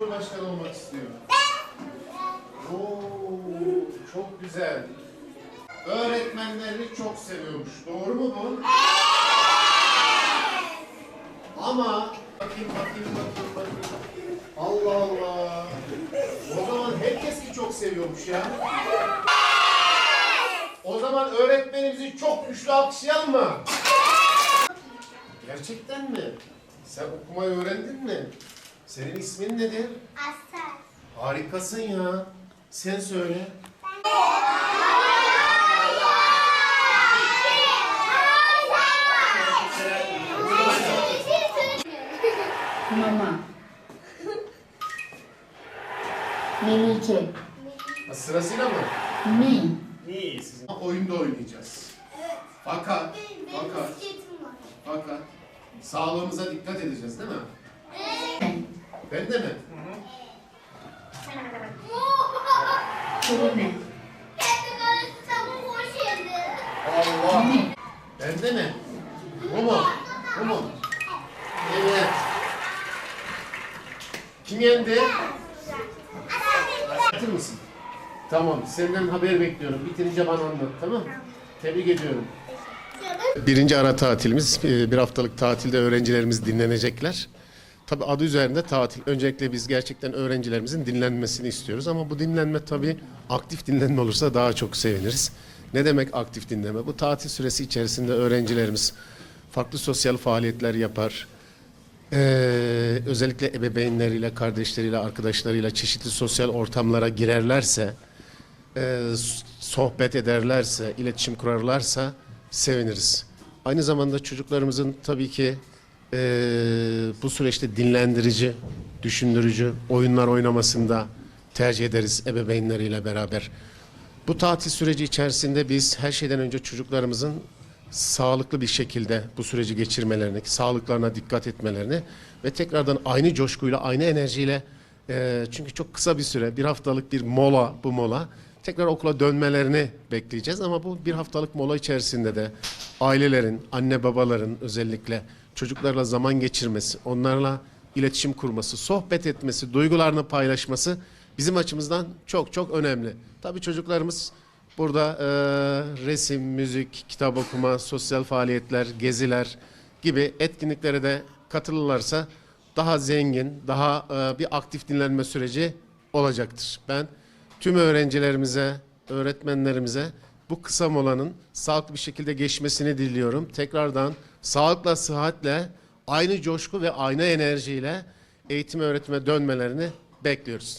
Cumhurbaşkanı olmak istiyor. Oo, çok güzel. Öğretmenlerini çok seviyormuş. Doğru mu bu? Ama bakayım bakayım bakayım bakayım. Allah Allah. O zaman herkes ki çok seviyormuş ya. O zaman öğretmenimizi çok güçlü alkışlayalım mı? Gerçekten mi? Sen okumayı öğrendin mi? Senin ismin nedir? Aslan. Harikasın ya. Sen söyle. Mama. Melike. Ha, Sırasıyla mı? Mi. İyi. Sizin oyunda oynayacağız. Fakat, fakat, fakat sağlığımıza dikkat edeceğiz değil mi? Ben de mi? Kelime. Allah. Ben de mi? Bu mu? Bu mu? Evet. Kim yendi? Anlatır mısın? Tamam. Senden haber bekliyorum. Bitirince bana anlat. Tamam Tebrik ediyorum. Birinci ara tatilimiz. e, Bir haftalık tatilde öğrencilerimiz dinlenecekler. Tabi adı üzerinde tatil. Öncelikle biz gerçekten öğrencilerimizin dinlenmesini istiyoruz. Ama bu dinlenme tabi aktif dinlenme olursa daha çok seviniriz. Ne demek aktif dinleme? Bu tatil süresi içerisinde öğrencilerimiz farklı sosyal faaliyetler yapar. Ee, özellikle ebeveynleriyle, kardeşleriyle, arkadaşlarıyla çeşitli sosyal ortamlara girerlerse, e, sohbet ederlerse, iletişim kurarlarsa seviniriz. Aynı zamanda çocuklarımızın tabii ki e, bu süreçte dinlendirici, düşündürücü oyunlar oynamasında tercih ederiz ebeveynleriyle beraber. Bu tatil süreci içerisinde biz her şeyden önce çocuklarımızın sağlıklı bir şekilde bu süreci geçirmelerini, sağlıklarına dikkat etmelerini ve tekrardan aynı coşkuyla, aynı enerjiyle e, çünkü çok kısa bir süre, bir haftalık bir mola bu mola, tekrar okula dönmelerini bekleyeceğiz ama bu bir haftalık mola içerisinde de ailelerin, anne babaların özellikle çocuklarla zaman geçirmesi, onlarla iletişim kurması, sohbet etmesi, duygularını paylaşması bizim açımızdan çok çok önemli. Tabii çocuklarımız burada e, resim, müzik, kitap okuma, sosyal faaliyetler, geziler gibi etkinliklere de katılırlarsa daha zengin, daha e, bir aktif dinlenme süreci olacaktır. Ben tüm öğrencilerimize, öğretmenlerimize bu kısa molanın sağlıklı bir şekilde geçmesini diliyorum. Tekrardan sağlıkla, sıhhatle, aynı coşku ve aynı enerjiyle eğitim öğretime dönmelerini bekliyoruz.